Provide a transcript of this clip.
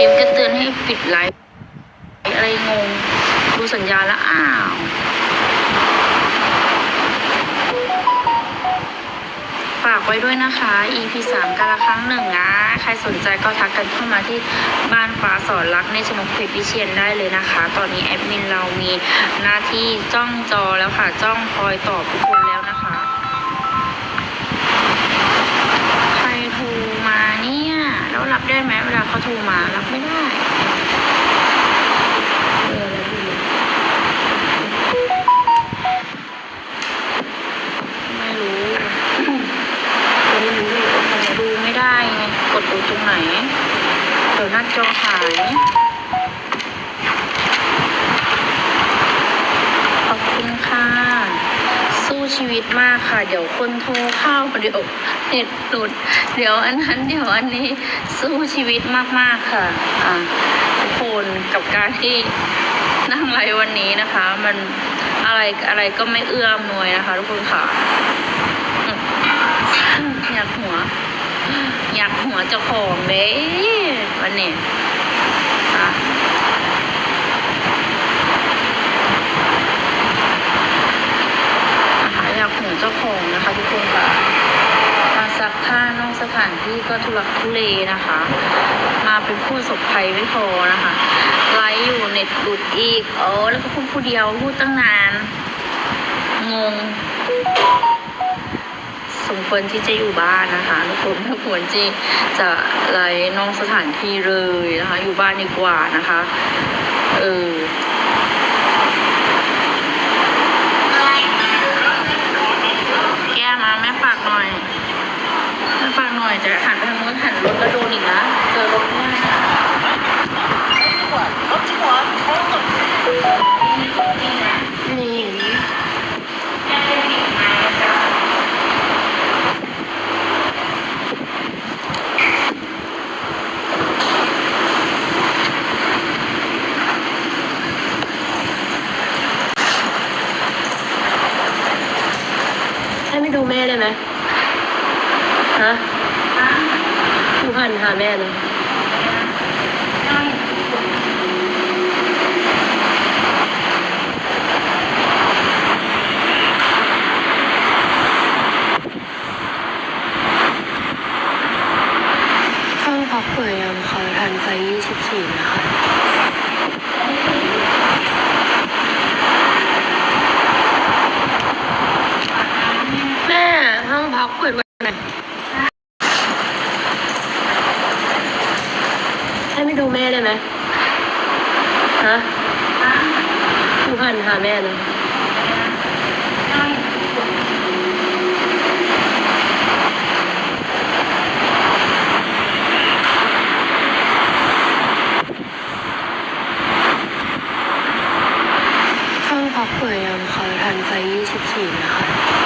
ดิฟก็เตือนให้ปิดไลฟ์อะไรงง ดูสัญญาแล้วอ้าวฝากไว้ด้วยนะคะ EP 3การละครั้งหนึ่งนะ ใครสนใจก็ทักกันเข้ามาที่บ้านฟ้าสอนรักในชนกเพชรวิเชียนได้เลยนะคะ ตอนนี้แอดมินเรามีหน้าที่จ้องจอแล้วค่ะ จ้องคอยตอบทุกคนแล้วนะคะ ใครโทรมาเนี่ย แล้วรับได้ไหมเวลาเขาโทรมารับไม่ได้เออแล้วดูไม่รู้ดูไม่ได้ไง กดดูตรงไหนเดี๋ยวหน้าจอหาย ขอบคุณค่ะ สู้ชีวิตมากค่ะ เดี๋ยวคนโทรเข้าเดี๋ยวเน็ตหลุด เดี๋ยวอันนั้นเดี๋ยวอันนี้สู้ชีวิตมากๆค่ะอะทุกคนกับการที่นั่งไลฟ์วันนี้นะคะ มันอะไรอะไรก็ไม่เอื้อมหน่วยนะคะ ทุกคนค่ะอืมอยากหัว อยากหัวเจ้าของเด้วันนี้อะนะคะอยากหัวเจ้าของนะคะ ทุกคนค่ะ มาซักผ้านอกส ถานที่ก็ทุลักทุเลนะคะ มาเป็นผู้สบภัยไม่พอนะคะไลฟ์อยู่เน็ตหลุดอีกโอ้แล้วก็พูดผู้เดียวพูดตั้งนาน งง สมควรที่จะอยู่บ้านนะคะทุกคนไม่ควรที่จะไล่นอกสถานที่เลยนะคะ อยู่บ้านดีกว่านะคะ เออ แก้มาแม่ฝากหน่อยแม่ฝากหน่ อยจะหันไปทางนู้นหันรถแล้วโดนอีกนะเจอรถแน่นี่แก้ไม่ผิดไหมจ๊ะให้ไม่ดูแม่ได้ไหม ฮะดูหันหาแม่เลยห้องพักเปิดยังเขาทันไฟ24 นะคะ แม่ห้องพักเปิดวันไหนให้ไม่ดู แม่ได้ไหมฮะดูหันหาแม่เลยห้องพักเปิดยังเขาทันไฟ24นะคะ